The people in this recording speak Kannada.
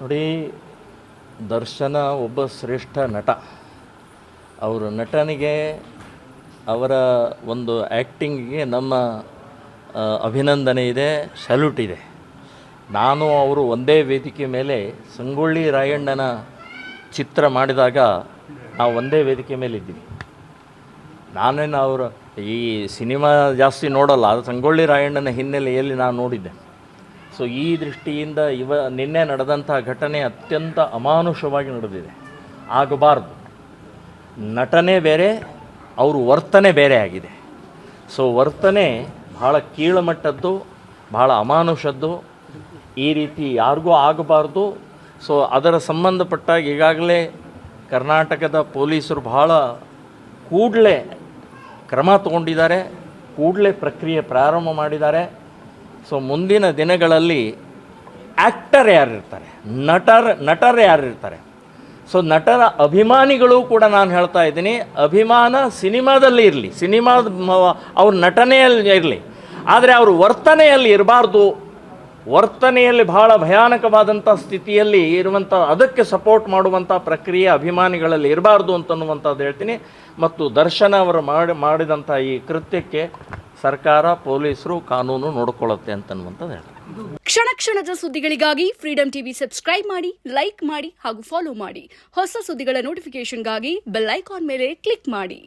ನೋಡಿ, ದರ್ಶನ ಒಬ್ಬ ಶ್ರೇಷ್ಠ ನಟ. ಅವರ ನಟನಿಗೆ, ಅವರ ಒಂದು ಆ್ಯಕ್ಟಿಂಗಿಗೆ ನಮ್ಮ ಅಭಿನಂದನೆ ಇದೆ ಸಲ್ಯೂಟ್ ಇದೆ. ನಾನು ಅವರು ಒಂದೇ ವೇದಿಕೆ ಮೇಲೆ ಸಂಗೊಳ್ಳಿ ರಾಯಣ್ಣನ ಚಿತ್ರ ಮಾಡಿದಾಗ ನಾವು ಒಂದೇ ವೇದಿಕೆ ಮೇಲೆ ಇದ್ದೀವಿ. ನಾನೇನು ಅವರು, ಈ ಸಿನಿಮಾ ಜಾಸ್ತಿ ನೋಡಲ್ಲ, ಅದು ಸಂಗೊಳ್ಳಿ ರಾಯಣ್ಣನ ಹಿನ್ನೆಲೆಯಲ್ಲಿ ನಾನು ನೋಡಿದ್ದೆ. ಸೊ ಈ ದೃಷ್ಟಿಯಿಂದ ಇವ ನಿನ್ನೆ ನಡೆದಂಥ ಘಟನೆ ಅತ್ಯಂತ ಅಮಾನುಷವಾಗಿ ನಡೆದಿದೆ. ಆಗಬಾರ್ದು. ನಟನೆ ಬೇರೆ, ಅವರು ವರ್ತನೆ ಬೇರೆ ಆಗಿದೆ. ಸೊ ವರ್ತನೆ ಬಹಳ ಕೀಳುಮಟ್ಟದ್ದು, ಬಹಳ ಅಮಾನುಷದ್ದು, ಈ ರೀತಿ ಯಾರಿಗೂ ಆಗಬಾರ್ದು. ಸೊ ಅದರ ಸಂಬಂಧಪಟ್ಟಾಗ ಈಗಾಗಲೇ ಕರ್ನಾಟಕದ ಪೊಲೀಸರು ಬಹಳ ಕೂಡಲೇ ಕ್ರಮ ತಗೊಂಡಿದ್ದಾರೆ, ಕೂಡಲೇ ಪ್ರಕ್ರಿಯೆ ಪ್ರಾರಂಭ ಮಾಡಿದ್ದಾರೆ. ಸೊ ಮುಂದಿನ ದಿನಗಳಲ್ಲಿ ಆ್ಯಕ್ಟರ್ ಯಾರಿರ್ತಾರೆ? ನಟರ್ ನಟರ್ ಯಾರಿರ್ತಾರೆ? ಸೊ ನಟರ ಅಭಿಮಾನಿಗಳು ಕೂಡ ನಾನು ಹೇಳ್ತಾ ಇದ್ದೀನಿ, ಅಭಿಮಾನ ಸಿನಿಮಾದಲ್ಲಿ ಇರಲಿ. ಸಿನಿಮಾದ ಅವ್ರ ನಟನೆಯಲ್ಲಿ ಇರಲಿ. ಆದರೆ ಅವರು ವರ್ತನೆಯಲ್ಲಿ ಇರಬಾರ್ದು. ವರ್ತನೆಯಲ್ಲಿ ಬಹಳ ಭಯಾನಕವಾದಂಥ ಸ್ಥಿತಿಯಲ್ಲಿ ಇರುವಂಥ ಅದಕ್ಕೆ ಸಪೋರ್ಟ್ ಮಾಡುವಂಥ ಪ್ರಕ್ರಿಯೆ ಅಭಿಮಾನಿಗಳಲ್ಲಿ ಇರಬಾರ್ದು ಅಂತನ್ನುವಂಥದ್ದು ಹೇಳ್ತೀನಿ. ಮತ್ತು ದರ್ಶನ ಅವರು ಮಾಡಿ ಮಾಡಿದಂಥ ಈ ಕೃತ್ಯಕ್ಕೆ ಸರ್ಕಾರ, ಪೊಲೀಸರು ಕಾನೂನು ನೋಡ್ಕೊಳ್ಳುತ್ತೆ ಅಂತನ್ನುವಂಥದ್ದು ಹೇಳ್ತಾರೆ. ಕ್ಷಣ ಕ್ಷಣದ ಸುದ್ದಿಗಳಿಗಾಗಿ ಫ್ರೀಡಂ ಟಿವಿ ಸಬ್ಸ್ಕ್ರೈಬ್ ಮಾಡಿ ಲೈಕ್ ಮಾಡಿ ಹಾಗೂ ಫಾಲೋ ಮಾಡಿ. ಹೊಸ ಸುದ್ದಿಗಳ ನೋಟಿಫಿಕೇಶನ್ಗಾಗಿ ಬೆಲ್ ಐಕಾನ್ ಮೇಲೆ ಕ್ಲಿಕ್ ಮಾಡಿ.